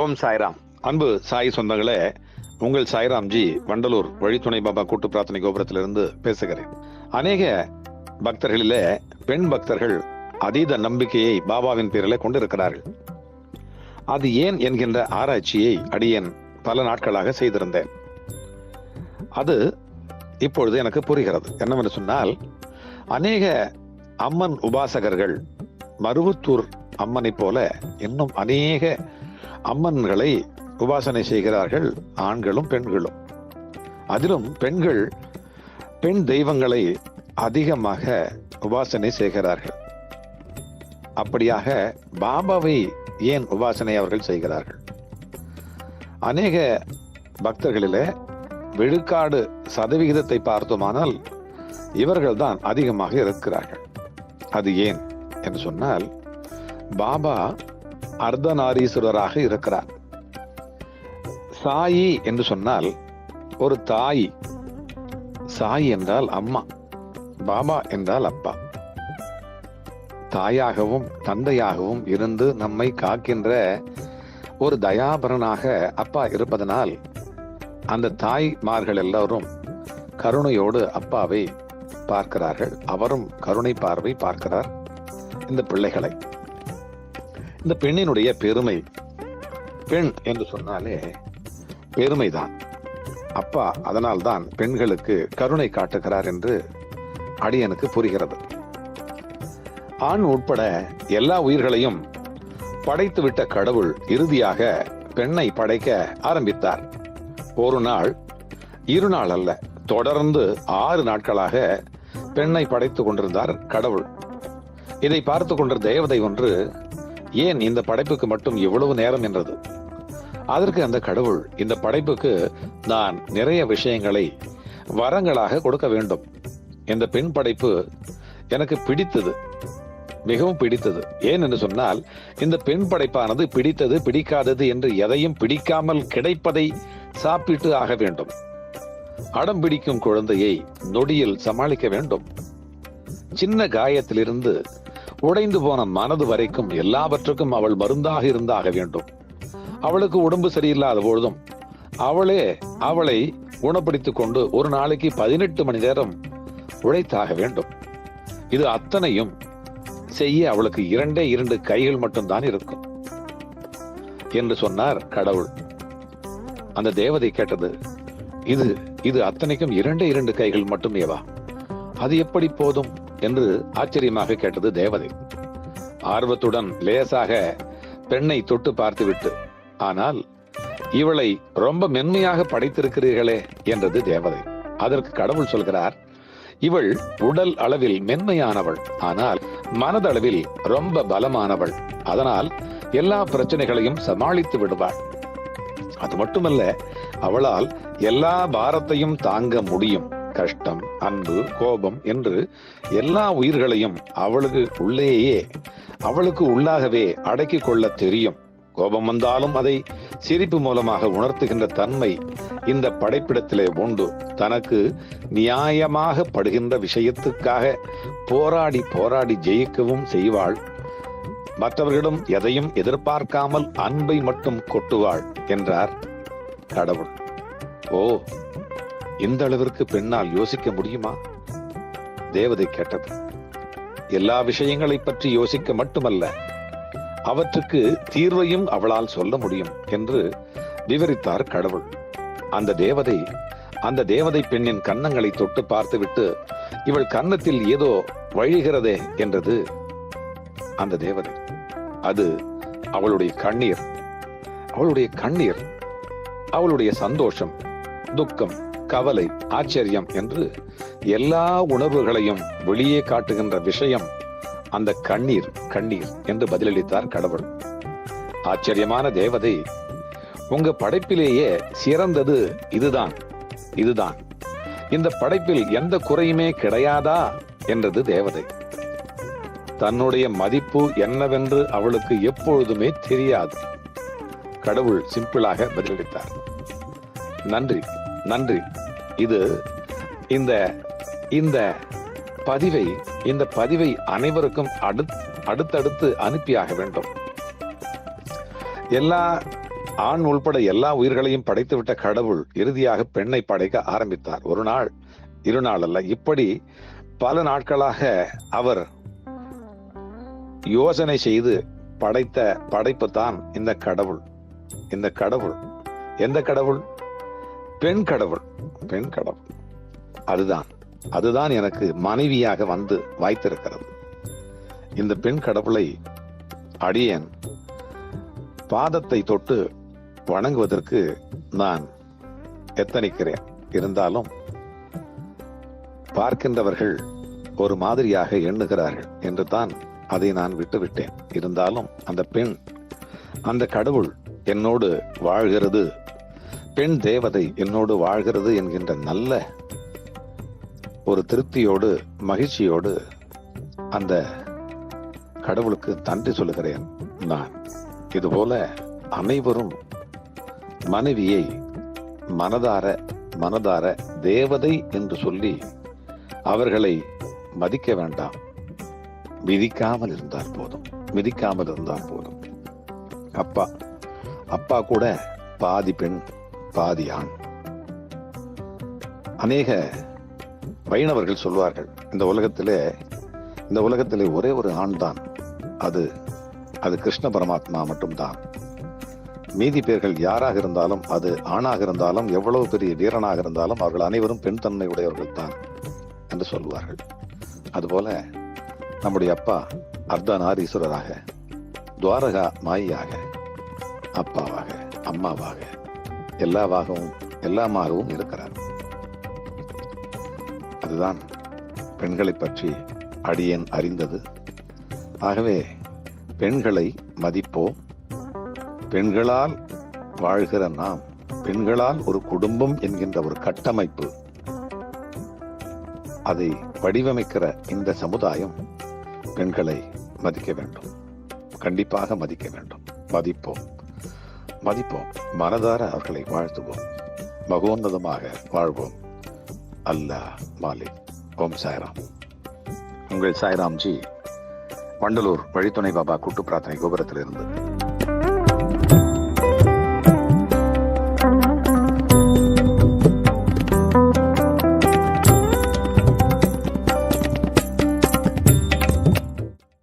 ஓம் சாய்ராம். அன்பு சாய் சொந்தங்களே உங்கள் சாய்ராம்ஜி வண்டலூர் வழித்துணை பாபா கூட்டு பிரார்த்தனை கோபுரத்திலிருந்து பேசுகிறேன். அநேக பக்தர்களிலே பெண் பக்தர்கள் அதீத நம்பிக்கையை பாபாவின் பேரில் கொண்டிருக்கிறார்கள். அது ஏன் என்கின்ற ஆராய்ச்சியை அடியேன் பல நாட்களாக செய்திருந்தேன். அது இப்பொழுது எனக்கு புரிகிறது. என்னவென்று சொன்னால் அநேக அம்மன் உபாசகர்கள் மருவத்தூர் அம்மனைப் போல இன்னும் அநேக அம்மன்களை உபாசனை செய்கிறார்கள் ஆண்களும் பெண்களும். அதிலும் பெண்கள் பெண் தெய்வங்களை அதிகமாக உபாசனை செய்கிறார்கள். அப்படியாக பாபாவை ஏன் உபாசனை அவர்கள் செய்கிறார்கள்? அநேக பக்தர்களிலே விழுக்காடு சதவிகிதத்தை பார்த்தோமானால் இவர்கள் தான் அதிகமாக இருக்கிறார்கள். அது ஏன் என்று சொன்னால் பாபா அர்த்தநாரீஸ்வரராக இருக்கிறார். சாயி என்று சொன்னால் ஒரு தாய். சாய் என்றால் அம்மா. பாபா என்றால் அப்பா. தாயாகவும் தந்தையாகவும் இருந்து நம்மை காக்கின்ற ஒரு தயாபரனாக அப்பா இருப்பதனால் அந்த தாய்மார்கள் எல்லாரும் கருணையோடு அப்பாவை பார்க்கிறார்கள். அவரும் கருணை பார்வை பார்க்கிறார். இந்த பிள்ளைகளை இந்த பெண்ணினுடைய பெருமை. பெண் என்று சொன்னாலே பெருமைதான். அப்பா அதனால்தான் பெண்களுக்கு கருணை காட்டுகிறார் என்று அடியனுக்கு புரிகிறது. ஆண் உட்பட எல்லா உயிர்களையும் படைத்துவிட்ட கடவுள் இறுதியாக பெண்ணை படைக்க ஆரம்பித்தார். ஒரு நாள் இரு நாள் அல்ல தொடர்ந்து ஆறு நாட்களாக பெண்ணை படைத்துக் கொண்டிருந்தார் கடவுள். இதை பார்த்து கொண்ட தேவதை ஒன்று ஏன் இந்த படைப்புக்கு மட்டும் இவ்வளவு நேரம் என்றது அதற்கு அந்த கடவுள் இந்த படைப்புக்கு நான் நிறைய விஷயங்களை வரங்களாக கொடுக்க வேண்டும். இந்த பெண் படைப்பு எனக்கு பிடித்தது மிகவும் பிடித்தது. ஏன் என்று சொன்னால் இந்த பெண் படைப்பானது பிடித்தது பிடிக்காதது என்று எதையும் பிடிக்காமல் கிடைப்பதை சாப்பிட்டு ஆக வேண்டும். அடம் பிடிக்கும் குழந்தையை நொடியில் சமாளிக்க வேண்டும். சின்ன காயத்திலிருந்து உடைந்து போன மனது வரைக்கும் எல்லாவற்றுக்கும் அவள் மருந்தாக இருந்தாக வேண்டும். அவளுக்கு உடம்பு சரியில்லாத பொழுதும் அவளே அவளை குணப்படுத்திக் கொண்டு ஒரு நாளைக்கு பதினெட்டு மணி நேரம் உழைத்தாக வேண்டும். இது அத்தனையும் செய்ய அவளுக்கு இரண்டே இரண்டு கைகள் மட்டும்தான் இருக்கும். என்று சொன்னார் கடவுள். அந்த தேவதை கேட்டது இது இது அத்தனைக்கும் இரண்டே இரண்டு கைகள் மட்டுமேவா? அது எப்படி போதும்? என்று ஆச்சரியமாக கேட்டது தேவதை. ஆர்வத்துடன் லேசாக பெண்ணை தொட்டு பார்த்துவிட்டு ஆனால் இவளை ரொம்ப மென்மையாக படைத்திருக்கிறீர்களே என்றது தேவதை. அதற்கு கடவுள் சொல்கிறார் இவள் உடல் அளவில் மென்மையானவள் ஆனால் மனதளவில் ரொம்ப பலமானவள். அதனால் எல்லா பிரச்சனைகளையும் சமாளித்து விடுவாள். அது மட்டுமல்ல அவளால் எல்லா பாரத்தையும் தாங்க முடியும். கஷ்டம் அன்பு கோபம் என்று எல்லா உயிர்களையும் அவளுக்கு உள்ளேயே அவளுக்கு உள்ளாகவே அடக்கிக் கொள்ள தெரியும். கோபம் வந்தாலும் அதை சிரிப்பு மூலமாக உணர்த்துகின்ற தன்மை இந்த படைப்பிடத்திலே உண்டு. தனக்கு நியாயமாக படுகின்ற விஷயத்துக்காக போராடி போராடி ஜெயிக்கவும் செய்வாள். மற்றவர்களிடம் எதையும் எதிர்பார்க்காமல் அன்பை மட்டும் கொட்டுவாள் என்றார் கடவுள். ஓ இந்த அளவிற்கு பெண்ணால் யோசிக்க முடியுமா? தேவதை கேட்டது. எல்லா விஷயங்களை பற்றி யோசிக்க மட்டுமல்ல அவற்றுக்கு தீர்வையும் அவளால் சொல்ல முடியும் என்று விவரித்தார் கடவுள். அந்த தேவதை அந்த தேவதை பெண்ணின் கன்னங்களை தொட்டு பார்த்துவிட்டு இவள் கன்னத்தில் ஏதோ வழிகிறதே என்றது. அந்த தேவதை அது அவளுடைய கண்ணீர் அவளுடைய கண்ணீர் அவளுடைய சந்தோஷம் துக்கம் கவலை ஆச்சரியம் என்று எல்லா உணர்வுகளையும் வெளியே காட்டுகின்ற விஷயம் அந்த கண்ணீர் கண்ணீர் என்று பதிலளித்தார் கடவுள். ஆச்சரியமான தேவதை உங்க படைப்பிலேயே சிறந்தது இதுதான் இதுதான். இந்த படைப்பில் எந்த குறையுமே கிடையாதா என்றது தேவதை. தன்னுடைய மதிப்பு என்னவென்று அவளுக்கு எப்பொழுதுமே தெரியாது. கடவுள் சிம்பிளாக பதிலளித்தார். நன்றி. நன்றி. இது இந்த இந்த பதிவை இந்த பதிவை அனைவருக்கும் அடுத்தடுத்து அனுப்பியாக வேண்டும். எல்லா ஆண் உள்பட எல்லா உயிர்களையும் படைத்துவிட்ட கடவுள் இறுதியாக பெண்ணை படைக்க ஆரம்பித்தார். ஒரு நாள் இரு நாள் அல்ல இப்படி பல நாட்களாக அவர் யோசனை செய்து படைத்த படைப்பு தான் இந்த கடவுள். இந்த கடவுள். எந்த கடவுள்? பெண் கடவுள் பெண் கடவுள். அதுதான் அதுதான் எனக்கு மனைவியாக வந்து வாய்த்திருக்கிறது. இந்த பெண் கடவுளை அடியேன் பாதத்தை தொட்டு வணங்குவதற்கு நான் எத்தனிக்கிறேன்? இருந்தாலும் பார்க்கின்றவர்கள் ஒரு மாதிரியாக எண்ணுகிறார்கள் என்று தான் அதை நான் விட்டுவிட்டேன். இருந்தாலும் அந்த பெண் அந்த கடவுள் என்னோடு வாழ்கிறது பெண் தேவதை என்னோடு வாழ்கிறது என்கின்ற நல்ல ஒரு திருப்தியோடு மகிழ்ச்சியோடு அந்த கடவுளுக்கு நன்றி சொல்லுகிறேன் நான். இதுபோல அனைவரும் மனைவியை மனதார மனதார தேவதை என்று சொல்லி அவர்களை மதிக்க வேண்டாம். மிதிக்காமல் இருந்தால் போதும். மிதிக்காமல் இருந்தால் போதும். அப்பா அப்பா கூட பாதி பெண் பாதி ஆண் அநேக வைணவர்கள் சொல்வார்கள் இந்த உலகத்திலே இந்த உலகத்திலே ஒரே ஒரு ஆண் தான் அது அது கிருஷ்ண பரமாத்மா மட்டும்தான். மீதி பேர்கள் யாராக இருந்தாலும் அது ஆணாக இருந்தாலும் எவ்வளவு பெரிய வீரனாக இருந்தாலும் அவர்கள் அனைவரும் பெண் தன்மை உடையவர்கள் தான் என்று சொல்வார்கள். அதுபோல நம்முடைய அப்பா அர்த்தநாரீஸ்வரராக துவாரகா மாயியாக அப்பாவாக அம்மாவாக எல்லாவாகவும் எல்லாமாகவும் இருக்கிறார். அதுதான் பெண்களை பற்றி அடியன் அறிந்தது. ஆகவே பெண்களை மதிப்போம் பெண்களால் வாழ்கிற நாம் பெண்களால் ஒரு குடும்பம் என்கின்ற ஒரு கட்டமைப்பு அதை வடிவமைக்கிற இந்த சமுதாயம் பெண்களை மதிக்க வேண்டும். கண்டிப்பாக மதிக்க வேண்டும். மதிப்போம். மதிப்போம். மனதார அவர்களை வாழ்த்துவோம். மகோன்னதமாக வாழ்வோம். அல்லாஹ் மாலிக். ஓம் சாய்ராம். உங்கள் சாய்ராம்ஜி வண்டலூர் வழித்துணை பாபா கூட்டு பிரார்த்தனை கோபுரத்திலிருந்து.